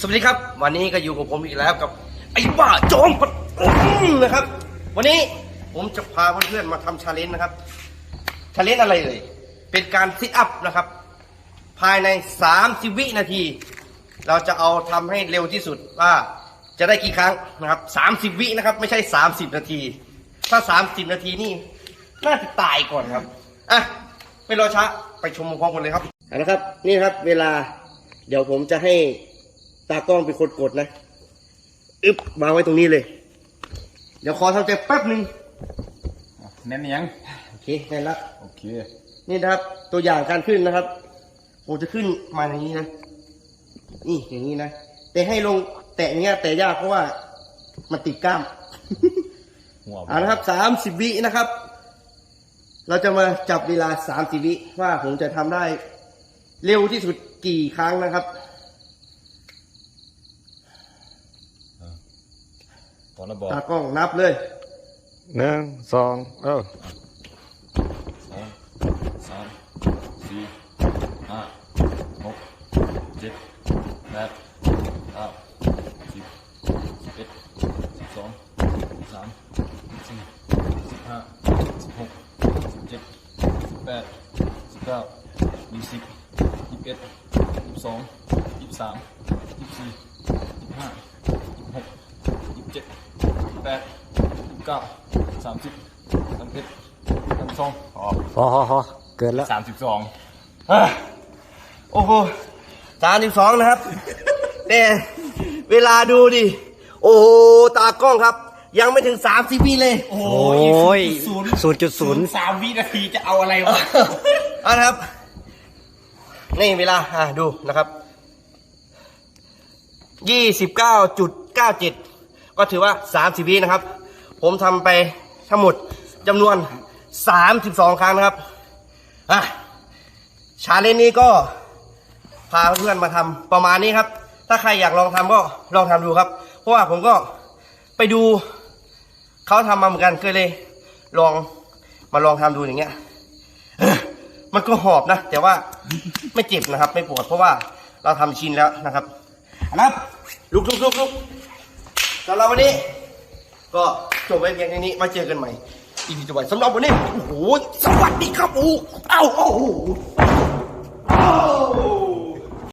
สวัสดีครับ วันนี้ก็อยู่กับผมอีกแล้วกับไอ้บ้าจอมพดนะครับ วันนี้ผมจะพาเพื่อนๆมาทำชาเลนจ์นะครับชาเลนจ์อะไรเลย เป็นการซิทอัพนะครับ ภายใน30วินาที เราจะเอาทำให้เร็วที่สุดว่าจะได้กี่ครั้งนะครับ 30 วินะครับ ไม่ใช่ 30 นาที ถ้า 30 นาทีนี่น่าจะตายก่อนครับอะไม่รอช้าไปชมพร้อมกันเลยครับเอาละครับ นี่ครับ เวลาเดี๋ยวผมจะให้ ตากล้องเป็นคนกดนะอึ๊บวางไว้ตรงนี้เลย เดี๋ยวขอทำใจแป๊บหนึ่งแน่นยังโอเคได้แล้วโอเค นี่นะครับ ตัวอย่างการขึ้นนะครับผมจะขึ้นมาอย่างนี้นะ นี่อย่างนี้นะแต่ให้ลงแตะอย่างเงี้ยแต่ยากเพราะว่ามันติดกล้ามหัวเอาละครับสามสิบวินะครับ เราจะมาจับเวลาสามสิบวิว่าผมจะทำได้เร็วที่สุดกี่ครั้งนะครับ ตอนระบอกตากล้องนับเลยหนึ่งสองเออสองสามสี่ห้าหกเจ็ดแปดเก้าสิบสิบเอ็ดสิบสองสิบสามสิบสี่สิบห้าสิบหกสิบเจ็ดสิบแปดสิบเก้ายี่สิบยี่สิบเอ็ดยี่สิบสองยี่สิบสามยี่สิบสี่ยี่สิบห้ายี่สิบหกยี่สิบเจ็ดยี่สิบแปดยี่สิบเก้าสามสิบสามสิบเอ็ดสามสิบสองอ๋อพอพอพอเกินแล้ว สามสิบสองอะโอ้โหสามสิบสองนะครับแต่เวลาดูดิ โอ้โหตากล้องครับ ยังไม่ถึงสามสิบวิเลย โอ้โอ้ยศูนย์จุดศูนย์สามวินาทีจะเอาอะไรวะเอาละครับ นี่เวลา อะ ดูนะครับ ยี่สิบเก้าจุดเก้าเจ็ด ก็ถือว่าสามสิบวินะครับ ผมทำไปทั้งหมดจำนวนสามสิบสองครั้งนะครับอะชาเลนจ์นี้ก็พาเพื่อนมาทำประมาณนี้ครับ ถ้าใครอยากลองทำก็ลองทำดูครับ เพราะว่าผมก็ไปดูเขาทำมาเหมือนกันก็เลย ลองมาลองทำดูอย่างเงี้ยมันก็หอบนะ แต่ว่าไม่เจ็บนะครับ ไม่ปวดเพราะว่าเราทำชินแล้วนะครับเอาละครับลุกลุกลุกลุก สำหรับวันนี้ ก็จบไปเพียงแค่นี้มาเจอกันใหม่อีพีต่อไปสำหรับวันนี้โอ้โหสวัสดีครับอูเอ้าโอ้โห